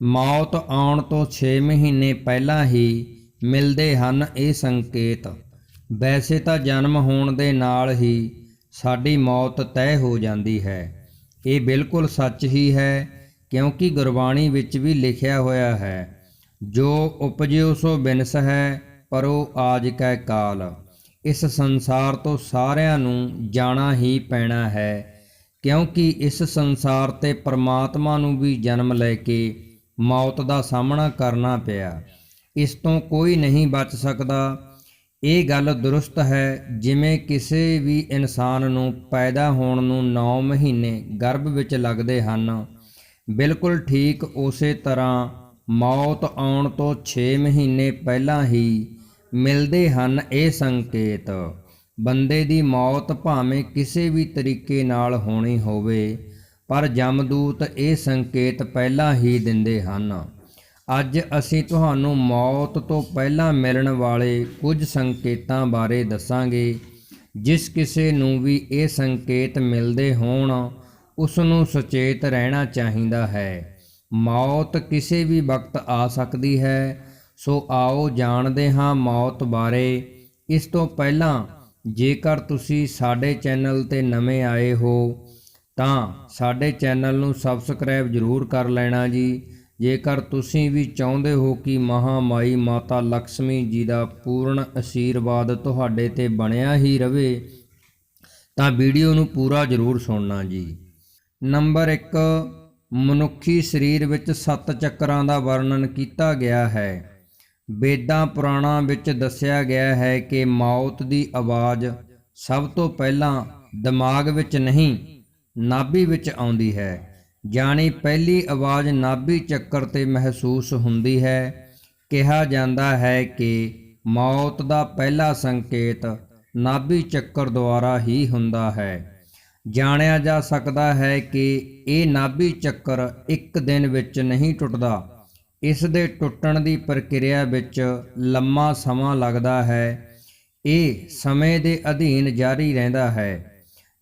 ਮੌਤ ਆਉਣ ਤੋਂ 6 ਮਹੀਨੇ ਪਹਿਲਾਂ ਹੀ ਮਿਲਦੇ ਹਨ ਇਹ ਸੰਕੇਤ। ਵੈਸੇ ਤਾਂ ਜਨਮ ਹੋਣ ਦੇ ਨਾਲ ਹੀ ਸਾਡੀ ਮੌਤ ਤੈਅ ਹੋ ਜਾਂਦੀ ਹੈ। ਇਹ ਬਿਲਕੁਲ ਸੱਚ ਹੀ ਹੈ, ਕਿਉਂਕਿ ਗੁਰਬਾਣੀ ਵਿੱਚ ਵੀ ਲਿਖਿਆ ਹੋਇਆ ਹੈ, ਜੋ ਉਪਜਿਓ ਸੋ ਬਿਨਸ ਹੈ ਪਰੋ ਆਜ ਕੈ ਕਾਲ। ਇਸ ਸੰਸਾਰ ਤੋਂ ਸਾਰਿਆਂ ਨੂੰ ਜਾਣਾ ਹੀ ਪੈਣਾ ਹੈ, ਕਿਉਂਕਿ ਇਸ ਸੰਸਾਰ ਤੇ ਪਰਮਾਤਮਾ ਨੂੰ ਵੀ ਜਨਮ ਲੈ ਕੇ ਮੌਤ ਦਾ ਸਾਹਮਣਾ ਕਰਨਾ ਪਿਆ। ਇਸ ਤੋਂ ਕੋਈ ਨਹੀਂ ਬਚ ਸਕਦਾ। ਇਹ ਗੱਲ ਦਰੁਸਤ ਹੈ, ਜਿਵੇਂ ਕਿਸੇ ਵੀ ਇਨਸਾਨ ਨੂੰ ਪੈਦਾ ਹੋਣ ਨੂੰ 9 ਮਹੀਨੇ ਗਰਭ ਵਿੱਚ ਲੱਗਦੇ ਹਨ। ਬਿਲਕੁਲ ਠੀਕ ਉਸੇ ਤਰ੍ਹਾਂ ਮੌਤ ਆਉਣ ਤੋਂ 6 ਮਹੀਨੇ ਪਹਿਲਾਂ ਹੀ ਮਿਲਦੇ ਹਨ ਇਹ ਸੰਕੇਤ। ਬੰਦੇ ਦੀ ਮੌਤ ਭਾਵੇਂ ਕਿਸੇ ਵੀ ਤਰੀਕੇ ਨਾਲ ਹੋਣੀ ਹੋਵੇ ਪਰ ਜਮਦੂਤ ਇਹ ਸੰਕੇਤ ਪਹਿਲਾਂ ਹੀ ਦਿੰਦੇ ਹਨ। ਅੱਜ ਅਸੀਂ ਤੁਹਾਨੂੰ ਮੌਤ ਤੋਂ ਪਹਿਲਾਂ ਮਿਲਣ ਵਾਲੇ ਕੁਝ ਸੰਕੇਤਾਂ ਬਾਰੇ ਦੱਸਾਂਗੇ। ਜਿਸ ਕਿਸੇ ਨੂੰ ਵੀ ਇਹ ਸੰਕੇਤ ਮਿਲਦੇ ਹੋਣ ਉਸ ਨੂੰ ਸੁਚੇਤ ਰਹਿਣਾ ਚਾਹੀਦਾ ਹੈ। ਮੌਤ ਕਿਸੇ ਵੀ ਵਕਤ ਆ ਸਕਦੀ ਹੈ। ਸੋ ਆਓ ਜਾਣਦੇ ਹਾਂ ਮੌਤ ਬਾਰੇ। ਇਸ ਤੋਂ ਪਹਿਲਾਂ ਜੇਕਰ ਤੁਸੀਂ ਸਾਡੇ ਚੈਨਲ ਤੇ ਨਵੇਂ ਆਏ ਹੋ ਤਾਂ ਸਾਡੇ ਚੈਨਲ ਨੂੰ ਸਬਸਕ੍ਰਾਈਬ ਜ਼ਰੂਰ ਕਰ ਲੈਣਾ ਜੀ। ਜੇਕਰ ਤੁਸੀਂ ਵੀ ਚਾਹੁੰਦੇ ਹੋ ਕਿ ਮਹਾਮਾਈ ਮਾਤਾ ਲక్ష్ਮੀ ਜੀ ਦਾ ਪੂਰਨ ਅਸ਼ੀਰਵਾਦ ਤੁਹਾਡੇ ਤੇ ਬਣਿਆ ਹੀ ਰਵੇ, ਤਾਂ ਵੀਡੀਓ ਨੂੰ ਪੂਰਾ ਜ਼ਰੂਰ ਸੁਣਨਾ ਜੀ। ਨੰਬਰ 1 ਮਨੁੱਖੀ ਸਰੀਰ ਵਿੱਚ ਸੱਤ ਚੱਕਰਾਂ ਦਾ ਵਰਣਨ ਕੀਤਾ ਗਿਆ ਹੈ। ਵੇਦਾਂ ਪੁਰਾਣਾਂ ਵਿੱਚ ਦੱਸਿਆ ਗਿਆ ਹੈ ਕਿ ਮੌਤ ਦੀ ਆਵਾਜ਼ ਸਭ ਤੋਂ ਪਹਿਲਾਂ ਦਿਮਾਗ ਵਿੱਚ ਨਹੀਂ ਨਾਭੀ ਵਿੱਚ ਆਉਂਦੀ ਹੈ। ਜਾਣੀ ਪਹਿਲੀ ਆਵਾਜ਼ ਨਾਭੀ ਚੱਕਰ ਤੇ ਮਹਿਸੂਸ ਹੁੰਦੀ ਹੈ। ਕਿਹਾ ਜਾਂਦਾ ਹੈ ਕਿ ਮੌਤ ਦਾ ਪਹਿਲਾ ਸੰਕੇਤ ਨਾਭੀ ਚੱਕਰ ਦੁਆਰਾ ਹੀ ਹੁੰਦਾ ਹੈ। ਜਾਣਿਆ ਜਾ ਸਕਦਾ ਹੈ ਕਿ ਇਹ ਨਾਭੀ ਚੱਕਰ ਇੱਕ ਦਿਨ ਵਿੱਚ ਨਹੀਂ ਟੁੱਟਦਾ। ਇਸ ਦੇ ਟੁੱਟਣ ਦੀ ਪ੍ਰਕਿਰਿਆ ਵਿੱਚ ਲੰਮਾ ਸਮਾਂ ਲੱਗਦਾ ਹੈ। ਇਹ ਸਮੇਂ ਦੇ ਅਧੀਨ ਜਾਰੀ ਰਹਿੰਦਾ ਹੈ।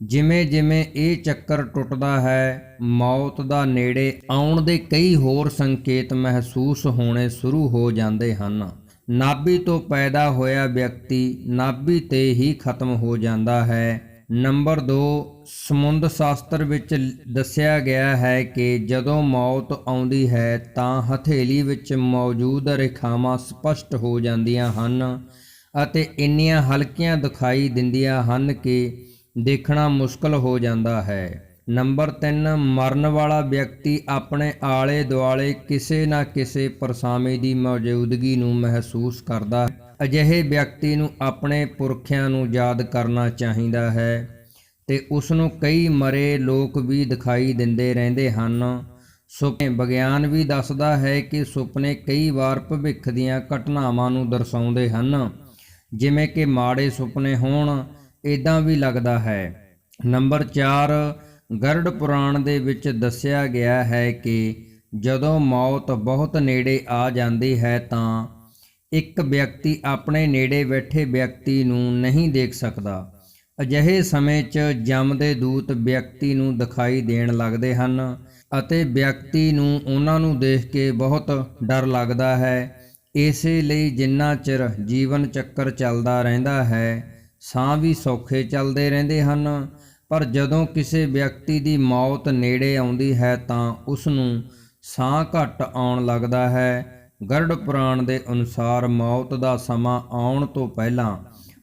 ਜਿਵੇਂ ਜਿਵੇਂ ਇਹ ਚੱਕਰ ਟੁੱਟਦਾ ਹੈ, ਮੌਤ ਦਾ ਨੇੜੇ ਆਉਣ ਦੇ ਕਈ ਹੋਰ ਸੰਕੇਤ ਮਹਿਸੂਸ ਹੋਣੇ ਸ਼ੁਰੂ ਹੋ ਜਾਂਦੇ ਹਨ। ਨਾਭੀ ਤੋਂ ਪੈਦਾ ਹੋਇਆ ਵਿਅਕਤੀ ਨਾਭੀ ਤੇ ਹੀ ਖਤਮ ਹੋ ਜਾਂਦਾ ਹੈ। ਨੰਬਰ 2 ਸਮੁੰਦ ਸ਼ਾਸਤਰ ਵਿੱਚ ਦੱਸਿਆ ਗਿਆ ਹੈ ਕਿ ਜਦੋਂ ਮੌਤ ਆਉਂਦੀ ਹੈ ਤਾਂ ਹਥੇਲੀ ਵਿੱਚ ਮੌਜੂਦ ਰੇਖਾਵਾਂ ਸਪਸ਼ਟ ਹੋ ਜਾਂਦੀਆਂ ਹਨ ਅਤੇ ਇੰਨੀਆਂ ਹਲਕੀਆਂ ਦਿਖਾਈ ਦਿੰਦੀਆਂ ਹਨ ਕਿ ਦੇਖਣਾ ਮੁਸ਼ਕਲ ਹੋ ਜਾਂਦਾ ਹੈ। ਨੰਬਰ 3 ਮਰਨ ਵਾਲਾ ਵਿਅਕਤੀ ਆਪਣੇ ਆਲੇ ਦੁਆਲੇ ਕਿਸੇ ਨਾ ਕਿਸੇ ਪਰਸਾਵੇਂ ਦੀ ਮੌਜੂਦਗੀ ਨੂੰ ਮਹਿਸੂਸ ਕਰਦਾ ਅਜਿਹੇ ਵਿਅਕਤੀ ਨੂੰ ਆਪਣੇ ਪੁਰਖਿਆਂ ਨੂੰ ਯਾਦ ਕਰਨਾ ਚਾਹੀਦਾ ਹੈ ਤੇ ਉਸ ਨੂੰ ਕਈ ਮਰੇ ਲੋਕ ਵੀ ਦਿਖਾਈ ਦਿੰਦੇ ਰਹਿੰਦੇ ਹਨ। ਸੁਪਨੇ, ਵਿਗਿਆਨ ਵੀ ਦੱਸਦਾ ਹੈ ਕਿ ਸੁਪਨੇ ਕਈ ਵਾਰ ਭਵਿੱਖ ਦੀਆਂ ਘਟਨਾਵਾਂ ਨੂੰ ਦਰਸਾਉਂਦੇ ਹਨ। ਜਿਵੇਂ ਕਿ ਮਾੜੇ ਸੁਪਨੇ ਹੋਣ ਇਦਾਂ ਵੀ ਲੱਗਦਾ ਹੈ। ਨੰਬਰ 4 ਗਰੜ ਪੁਰਾਣ ਦੇ ਵਿੱਚ ਦੱਸਿਆ ਗਿਆ ਹੈ ਕਿ ਜਦੋਂ ਮੌਤ ਬਹੁਤ ਨੇੜੇ ਆ ਜਾਂਦੀ ਹੈ ਤਾਂ ਇੱਕ ਵਿਅਕਤੀ ਆਪਣੇ ਨੇੜੇ ਬੈਠੇ ਵਿਅਕਤੀ ਨੂੰ ਨਹੀਂ ਦੇਖ ਸਕਦਾ। ਅਜਿਹੇ ਸਮੇਂ 'ਚ ਜਮ ਦੇ ਦੂਤ ਵਿਅਕਤੀ ਨੂੰ ਦਿਖਾਈ ਦੇਣ ਲੱਗਦੇ ਹਨ ਅਤੇ ਵਿਅਕਤੀ ਨੂੰ ਉਹਨਾਂ ਨੂੰ ਦੇਖ ਕੇ ਬਹੁਤ ਡਰ ਲੱਗਦਾ ਹੈ। ਇਸੇ ਲਈ ਜਿੰਨਾ ਚਿਰ ਜੀਵਨ ਚੱਕਰ ਚੱਲਦਾ ਰਹਿੰਦਾ ਹੈ ਸਾਹ ਵੀ ਸੌਖੇ ਚੱਲਦੇ ਰਹਿੰਦੇ ਹਨ। ਪਰ ਜਦੋਂ ਕਿਸੇ ਵਿਅਕਤੀ ਦੀ ਮੌਤ ਨੇੜੇ ਆਉਂਦੀ ਹੈ ਤਾਂ ਉਸ ਨੂੰ ਸਾਹ ਘੱਟ ਆਉਣ ਲੱਗਦਾ ਹੈ। ਗਰੜ ਪੁਰਾਣ ਦੇ ਅਨੁਸਾਰ ਮੌਤ ਦਾ ਸਮਾਂ ਆਉਣ ਤੋਂ ਪਹਿਲਾਂ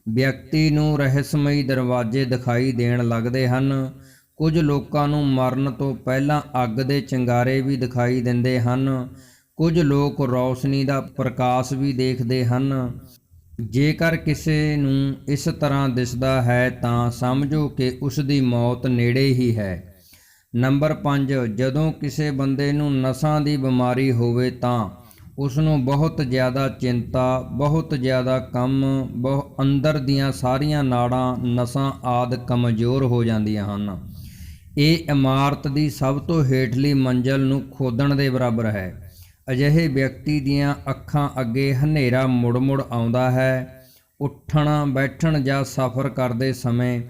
ਵਿਅਕਤੀ ਨੂੰ ਰਹੱਸਮਈ ਦਰਵਾਜ਼ੇ ਦਿਖਾਈ ਦੇਣ ਲੱਗਦੇ ਹਨ। ਕੁਝ ਲੋਕਾਂ ਨੂੰ ਮਰਨ ਤੋਂ ਪਹਿਲਾਂ ਅੱਗ ਦੇ ਚਿੰਗਾਰੇ ਵੀ ਦਿਖਾਈ ਦਿੰਦੇ ਹਨ। ਕੁਝ ਲੋਕ ਰੌਸ਼ਨੀ ਦਾ ਪ੍ਰਕਾਸ਼ ਵੀ ਦੇਖਦੇ ਹਨ। ਜੇਕਰ ਕਿਸੇ ਨੂੰ ਇਸ ਤਰ੍ਹਾਂ ਦਿਸਦਾ ਹੈ ਤਾਂ ਸਮਝੋ ਕਿ ਉਸ ਦੀ ਮੌਤ ਨੇੜੇ ਹੀ ਹੈ। ਨੰਬਰ 5 ਜਦੋਂ ਕਿਸੇ ਬੰਦੇ ਨੂੰ ਨਸਾਂ ਦੀ ਬਿਮਾਰੀ ਹੋਵੇ ਤਾਂ ਉਸ ਨੂੰ ਬਹੁਤ ਜ਼ਿਆਦਾ ਚਿੰਤਾ, ਬਹੁਤ ਜ਼ਿਆਦਾ ਕੰਮ, ਬਹੁ, ਅੰਦਰ ਦੀਆਂ ਸਾਰੀਆਂ ਨਾੜਾਂ, ਨਸਾਂ ਆਦ ਕਮਜ਼ੋਰ ਹੋ ਜਾਂਦੀਆਂ ਹਨ। ਇਹ ਇਮਾਰਤ ਦੀ ਸਭ ਤੋਂ ਹੇਠਲੀ ਮੰਜ਼ਲ ਨੂੰ ਖੋਦਣ ਦੇ ਬਰਾਬਰ ਹੈ। ਅਜਿਹੇ ਵਿਅਕਤੀ ਦੀਆਂ ਅੱਖਾਂ ਅੱਗੇ ਹਨੇਰਾ ਮੁੜ-ਮੁੜ ਆਉਂਦਾ ਹੈ। ਉੱਠਣ, ਬੈਠਣ ਜਾਂ ਸਫ਼ਰ ਕਰਦੇ ਸਮੇਂ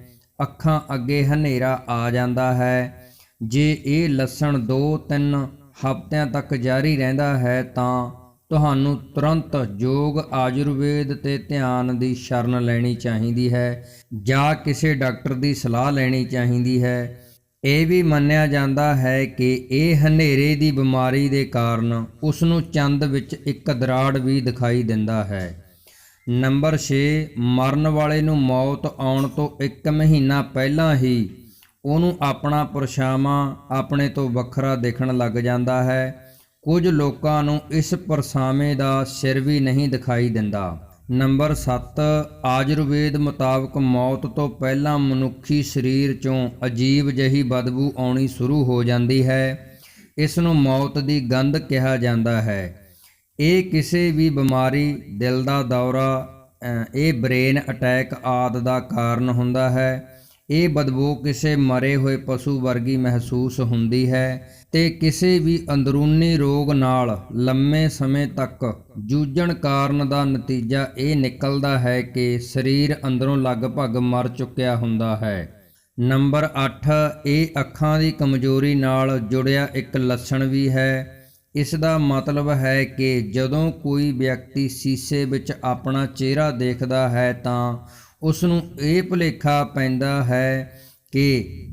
ਅੱਖਾਂ ਅੱਗੇ ਹਨੇਰਾ ਆ ਜਾਂਦਾ ਹੈ। ਜੇ ਇਹ ਲੱਛਣ 2-3 ਹਫ਼ਤਿਆਂ ਤੱਕ ਜਾਰੀ ਰਹਿੰਦਾ ਹੈ ਤਾਂ ਤੁਹਾਨੂੰ ਤੁਰੰਤ ਯੋਗ ਆਯੁਰਵੇਦ ਤੇ ਧਿਆਨ ਦੀ ਸ਼ਰਨ ਲੈਣੀ ਚਾਹੀਦੀ ਹੈ ਜਾਂ ਕਿਸੇ ਡਾਕਟਰ ਦੀ ਸਲਾਹ ਲੈਣੀ ਚਾਹੀਦੀ ਹੈ। ਇਹ ਵੀ ਮੰਨਿਆ ਜਾਂਦਾ ਹੈ ਕਿ ਇਹ ਹਨੇਰੇ ਦੀ ਬਿਮਾਰੀ ਦੇ ਕਾਰਨ ਉਸ ਨੂੰ ਚੰਦ ਵਿੱਚ ਇੱਕ ਦਰਾੜ ਵੀ ਦਿਖਾਈ ਦਿੰਦਾ ਹੈ। ਨੰਬਰ 6 ਮਰਨ ਵਾਲੇ ਨੂੰ ਮੌਤ ਆਉਣ ਤੋਂ 1 ਮਹੀਨਾ ਪਹਿਲਾਂ ਹੀ ਉਹਨੂੰ ਆਪਣਾ ਪਰਛਾਵਾਂ ਆਪਣੇ ਤੋਂ ਵੱਖਰਾ ਦੇਖਣ ਲੱਗ ਜਾਂਦਾ ਹੈ। ਕੁਝ ਲੋਕਾਂ ਨੂੰ ਇਸ ਪਰਛਾਵੇਂ ਦਾ ਸਿਰ ਵੀ ਨਹੀਂ ਦਿਖਾਈ ਦਿੰਦਾ। ਨੰਬਰ 7 ਆਯੁਰਵੇਦ ਮੁਤਾਬਕ ਮੌਤ ਤੋਂ ਪਹਿਲਾਂ ਮਨੁੱਖੀ ਸਰੀਰ ਚੋਂ ਅਜੀਬ ਜਿਹੀ ਬਦਬੂ ਆਉਣੀ ਸ਼ੁਰੂ ਹੋ ਜਾਂਦੀ ਹੈ। ਇਸ ਨੂੰ ਮੌਤ ਦੀ ਗੰਧ ਕਿਹਾ ਜਾਂਦਾ ਹੈ। ਇਹ ਕਿਸੇ ਵੀ ਬਿਮਾਰੀ, ਦਿਲ ਦਾ ਦੌਰਾ ਇਹ ਬ੍ਰੇਨ ਅਟੈਕ ਆਦਿ ਦਾ ਕਾਰਨ ਹੁੰਦਾ ਹੈ। ਇਹ ਬਦਬੂ ਕਿਸੇ ਮਰੇ ਹੋਏ ਪਸ਼ੂ ਵਰਗੀ ਮਹਿਸੂਸ ਹੁੰਦੀ ਹੈ ਤੇ ਕਿਸੇ ਵੀ ਅੰਦਰੂਨੀ ਰੋਗ ਨਾਲ ਲੰਮੇ ਸਮੇਂ ਤੱਕ ਜੂਝਣ ਕਾਰਨ ਦਾ ਨਤੀਜਾ ਇਹ ਨਿਕਲਦਾ ਹੈ ਕਿ ਸਰੀਰ ਅੰਦਰੋਂ ਲਗਭਗ ਮਰ ਚੁੱਕਿਆ ਹੁੰਦਾ ਹੈ। ਨੰਬਰ 8 ਇਹ ਅੱਖਾਂ ਦੀ ਕਮਜ਼ੋਰੀ ਨਾਲ ਜੁੜਿਆ ਇੱਕ ਲੱਛਣ ਵੀ ਹੈ। ਇਸ ਦਾ ਮਤਲਬ ਹੈ ਕਿ ਜਦੋਂ ਕੋਈ ਵਿਅਕਤੀ ਸ਼ੀਸ਼ੇ ਵਿੱਚ ਆਪਣਾ ਚਿਹਰਾ ਦੇਖਦਾ ਹੈ ਤਾਂ ਉਸ ਨੂੰ ਇਹ ਭੁਲੇਖਾ ਪੈਂਦਾ ਹੈ ਕਿ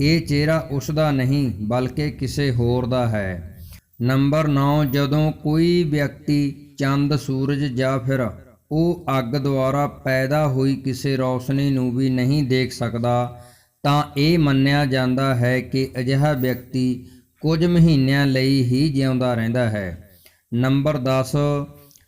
ਇਹ ਚਿਹਰਾ ਉਸ ਦਾ ਨਹੀਂ, ਬਲਕਿ ਕਿਸੇ ਹੋਰ ਦਾ ਹੈ। ਨੰਬਰ 9 ਜਦੋਂ ਕੋਈ ਵਿਅਕਤੀ ਚੰਦ, ਸੂਰਜ ਜਾਂ ਫਿਰ ਉਹ ਅੱਗ ਦੁਆਰਾ ਪੈਦਾ ਹੋਈ ਕਿਸੇ ਰੌਸ਼ਨੀ ਨੂੰ ਵੀ ਨਹੀਂ ਦੇਖ ਸਕਦਾ, ਤਾਂ ਇਹ ਮੰਨਿਆ ਜਾਂਦਾ ਹੈ ਕਿ ਅਜਿਹਾ ਵਿਅਕਤੀ ਕੁਝ ਮਹੀਨਿਆਂ ਲਈ ਹੀ ਜਿਉਂਦਾ ਰਹਿੰਦਾ ਹੈ। ਨੰਬਰ 10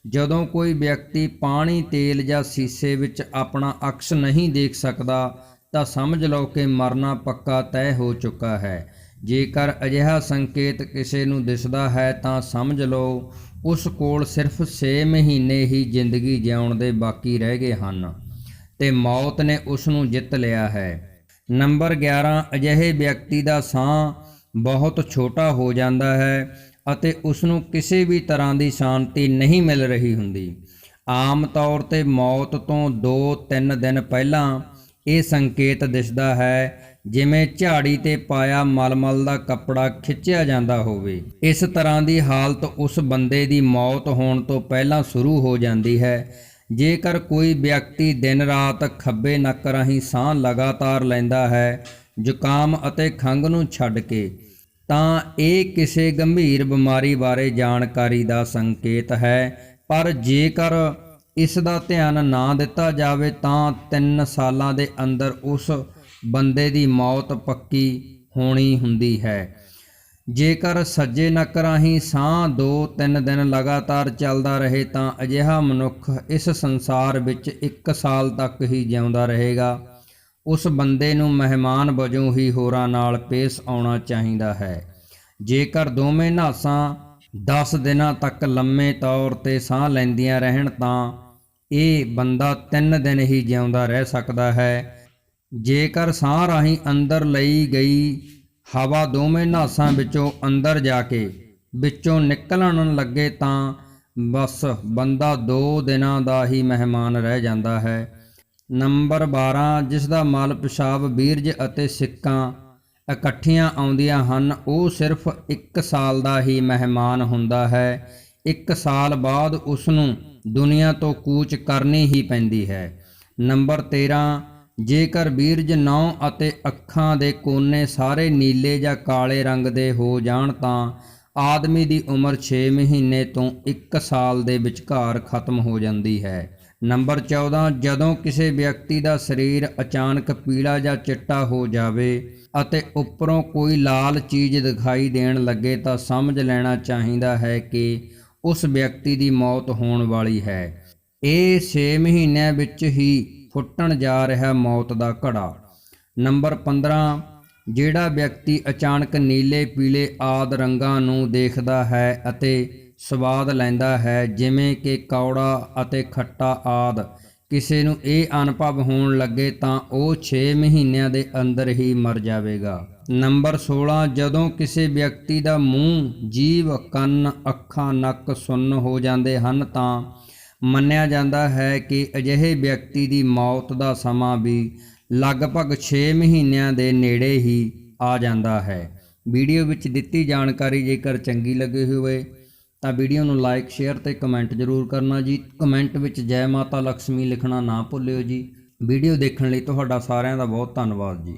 ਜਦੋਂ ਕੋਈ ਵਿਅਕਤੀ ਪਾਣੀ, ਤੇਲ ਜਾਂ ਸ਼ੀਸ਼ੇ ਵਿੱਚ ਆਪਣਾ ਅਕਸ ਨਹੀਂ ਦੇਖ ਸਕਦਾ, ਤਾਂ ਸਮਝ ਲਓ ਕਿ ਮਰਨਾ ਪੱਕਾ ਤੈਅ ਹੋ ਚੁੱਕਾ ਹੈ। ਜੇਕਰ ਅਜਿਹਾ ਸੰਕੇਤ ਕਿਸੇ ਨੂੰ ਦਿਸਦਾ ਹੈ, ਤਾਂ ਸਮਝ ਲਓ, ਉਸ ਕੋਲ ਸਿਰਫ 6 ਮਹੀਨੇ ਹੀ ਜ਼ਿੰਦਗੀ ਜਿਉਣ ਦੇ ਬਾਕੀ ਰਹਿ ਗਏ ਹਨ ਤੇ ਮੌਤ ਨੇ ਉਸ ਨੂੰ ਜਿੱਤ ਲਿਆ ਹੈ। ਨੰਬਰ 11 ਅਜਿਹੇ ਵਿਅਕਤੀ ਦਾ ਸਾਹ ਬਹੁਤ ਛੋਟਾ ਹੋ ਜਾਂਦਾ ਹੈ ਅਤੇ ਉਸ ਨੂੰ ਕਿਸੇ ਵੀ ਤਰ੍ਹਾਂ ਦੀ ਸ਼ਾਂਤੀ ਨਹੀਂ ਮਿਲ ਰਹੀ ਹੁੰਦੀ। ਆਮ ਤੌਰ ਤੇ ਮੌਤ ਤੋਂ 2-3 ਦਿਨ ਪਹਿਲਾਂ ਇਹ ਸੰਕੇਤ ਦਿਸਦਾ ਹੈ, ਜਿਵੇਂ ਝਾੜੀ ਤੇ ਪਾਇਆ ਮਲਮਲ ਦਾ ਕੱਪੜਾ ਖਿੱਚਿਆ ਜਾਂਦਾ ਹੋਵੇ। ਇਸ ਤਰ੍ਹਾਂ ਦੀ ਹਾਲਤ ਉਸ ਬੰਦੇ ਦੀ ਮੌਤ ਹੋਣ ਤੋਂ ਪਹਿਲਾਂ ਸ਼ੁਰੂ ਹੋ ਜਾਂਦੀ ਹੈ। ਜੇਕਰ ਕੋਈ ਵਿਅਕਤੀ ਦਿਨ ਰਾਤ ਖੱਬੇ ਨੱਕ ਰਾਹੀਂ ਸਾਹ ਲਗਾਤਾਰ ਲੈਂਦਾ ਹੈ, ਜ਼ੁਕਾਮ ਅਤੇ ਖੰਘ ਨੂੰ ਛੱਡ ਕੇ ਤਾਂ ਇਹ ਕਿਸੇ ਗੰਭੀਰ ਬਿਮਾਰੀ ਬਾਰੇ ਜਾਣਕਾਰੀ ਦਾ ਸੰਕੇਤ ਹੈ। ਪਰ ਜੇਕਰ ਇਸ ਦਾ ਧਿਆਨ ਨਾ ਦਿੱਤਾ ਜਾਵੇ ਤਾਂ 3 ਸਾਲਾਂ ਦੇ ਅੰਦਰ ਉਸ ਬੰਦੇ ਦੀ ਮੌਤ ਪੱਕੀ ਹੋਣੀ ਹੁੰਦੀ ਹੈ। ਜੇਕਰ ਸੱਜੇ ਨੱਕ ਰਾਹੀਂ ਸਾਹ 2-3 ਦਿਨ ਲਗਾਤਾਰ ਚੱਲਦਾ ਰਹੇ ਤਾਂ ਅਜਿਹਾ ਮਨੁੱਖ ਇਸ ਸੰਸਾਰ ਵਿੱਚ 1 ਸਾਲ ਤੱਕ ਹੀ ਜਿਉਂਦਾ ਰਹੇਗਾ। ਉਸ ਬੰਦੇ ਨੂੰ ਮਹਿਮਾਨ ਵਜੋਂ ਹੀ ਹੋਰਾਂ ਨਾਲ ਪੇਸ਼ ਆਉਣਾ ਚਾਹੀਦਾ ਹੈ। ਜੇਕਰ ਦੋਵੇਂ ਨਾਸਾਂ 10 ਦਿਨਾਂ ਤੱਕ ਲੰਮੇ ਤੌਰ ਤੇ ਸਾਹ ਲੈਂਦੀਆਂ ਰਹਿਣ ਤਾਂ ਇਹ ਬੰਦਾ 3 ਦਿਨ ਹੀ ਜਿਉਂਦਾ ਰਹਿ ਸਕਦਾ ਹੈ। ਜੇਕਰ ਸਾਹ ਰਾਹੀਂ ਅੰਦਰ ਲਈ ਗਈ ਹਵਾ ਦੋਵੇਂ ਨਾਸਾਂ ਵਿੱਚੋਂ ਅੰਦਰ ਜਾ ਕੇ ਵਿੱਚੋਂ ਨਿਕਲਣ ਲੱਗੇ ਤਾਂ ਬਸ ਬੰਦਾ 2 ਦਿਨਾਂ ਦਾ ਹੀ ਮਹਿਮਾਨ ਰਹਿ ਜਾਂਦਾ ਹੈ। ਨੰਬਰ 12 ਜਿਸ ਦਾ ਮਲ ਪਿਸ਼ਾਬ ਬੀਰਜ ਅਤੇ ਸਿੱਕਾਂ ਇਕੱਠੀਆਂ ਆਉਂਦੀਆਂ ਹਨ, ਉਹ ਸਿਰਫ 1 ਸਾਲ ਦਾ ਹੀ ਮਹਿਮਾਨ ਹੁੰਦਾ ਹੈ। 1 ਸਾਲ ਬਾਅਦ ਉਸ ਨੂੰ ਦੁਨੀਆ ਤੋਂ ਕੂਚ ਕਰਨੀ ਹੀ ਪੈਂਦੀ ਹੈ। ਨੰਬਰ 13 ਜੇਕਰ ਬੀਰਜ ਨੌ ਅਤੇ ਅੱਖਾਂ ਦੇ ਕੋਨੇ ਸਾਰੇ ਨੀਲੇ ਜਾਂ ਕਾਲੇ ਰੰਗ ਦੇ ਹੋ ਜਾਣ ਤਾਂ ਆਦਮੀ ਦੀ ਉਮਰ 6 ਮਹੀਨੇ ਤੋਂ 1 ਸਾਲ ਦੇ ਵਿਚਕਾਰ ਖਤਮ ਹੋ ਜਾਂਦੀ ਹੈ। ਨੰਬਰ 14 ਜਦੋਂ ਕਿਸੇ ਵਿਅਕਤੀ ਦਾ ਸਰੀਰ ਅਚਾਨਕ ਪੀਲਾ ਜਾਂ ਚਿੱਟਾ ਹੋ ਜਾਵੇ ਅਤੇ ਉੱਪਰੋਂ ਕੋਈ ਲਾਲ ਚੀਜ਼ ਦਿਖਾਈ ਦੇਣ ਲੱਗੇ ਤਾਂ ਸਮਝ ਲੈਣਾ ਚਾਹੀਦਾ ਹੈ ਕਿ ਉਸ ਵਿਅਕਤੀ ਦੀ ਮੌਤ ਹੋਣ ਵਾਲੀ ਹੈ। ਇਹ 6 ਮਹੀਨਿਆਂ ਵਿੱਚ ਹੀ ਫੁੱਟਣ ਜਾ ਰਿਹਾ ਮੌਤ ਦਾ ਘੜਾ। ਨੰਬਰ 15 ਜਿਹੜਾ ਵਿਅਕਤੀ ਅਚਾਨਕ ਨੀਲੇ, ਪੀਲੇ ਆਦ ਰੰਗਾਂ ਨੂੰ ਦੇਖਦਾ ਹੈ ਅਤੇ ਸਵਾਦ ਲੈਂਦਾ ਹੈ, ਜਿਵੇਂ ਕਿ ਕੌੜਾ ਅਤੇ ਖੱਟਾ ਆਦ। ਕਿਸੇ ਨੂੰ ਇਹ ਅਨੁਭਵ ਹੋਣ ਲੱਗੇ ਤਾਂ ਉਹ 6 ਮਹੀਨਿਆਂ ਦੇ ਅੰਦਰ ਹੀ ਮਰ ਜਾਵੇਗਾ। ਨੰਬਰ 16 ਜਦੋਂ ਕਿਸੇ ਵਿਅਕਤੀ ਦਾ ਮੂੰਹ, ਜੀਭ, ਕੰਨ, ਅੱਖਾਂ, ਨੱਕ ਸੁੰਨ ਹੋ ਜਾਂਦੇ ਹਨ ਤਾਂ ਮੰਨਿਆ ਜਾਂਦਾ ਹੈ ਕਿ ਅਜਿਹੇ ਵਿਅਕਤੀ ਦੀ ਮੌਤ ਦਾ ਸਮਾਂ ਵੀ ਲਗਭਗ 6 ਮਹੀਨਿਆਂ ਦੇ ਨੇੜੇ ਹੀ ਆ ਜਾਂਦਾ ਹੈ। ਵੀਡੀਓ ਵਿੱਚ ਦਿੱਤੀ ਜਾਣਕਾਰੀ ਜੇਕਰ ਚੰਗੀ ਲੱਗੀ ਹੋਵੇ ਤਾਂ ਵੀਡੀਓ ਨੂੰ ਲਾਈਕ, ਸ਼ੇਅਰ ਤੇ ਕਮੈਂਟ ਜ਼ਰੂਰ ਕਰਨਾ ਜੀ। ਕਮੈਂਟ ਵਿੱਚ ਜੈ ਮਾਤਾ ਲక్ష్ਮੀ ਲਿਖਣਾ ਨਾ ਭੁੱਲਿਓ ਜੀ। ਵੀਡੀਓ ਦੇਖਣ ਲਈ ਤੁਹਾਡਾ ਸਾਰਿਆਂ ਦਾ ਬਹੁਤ ਧੰਨਵਾਦ ਜੀ।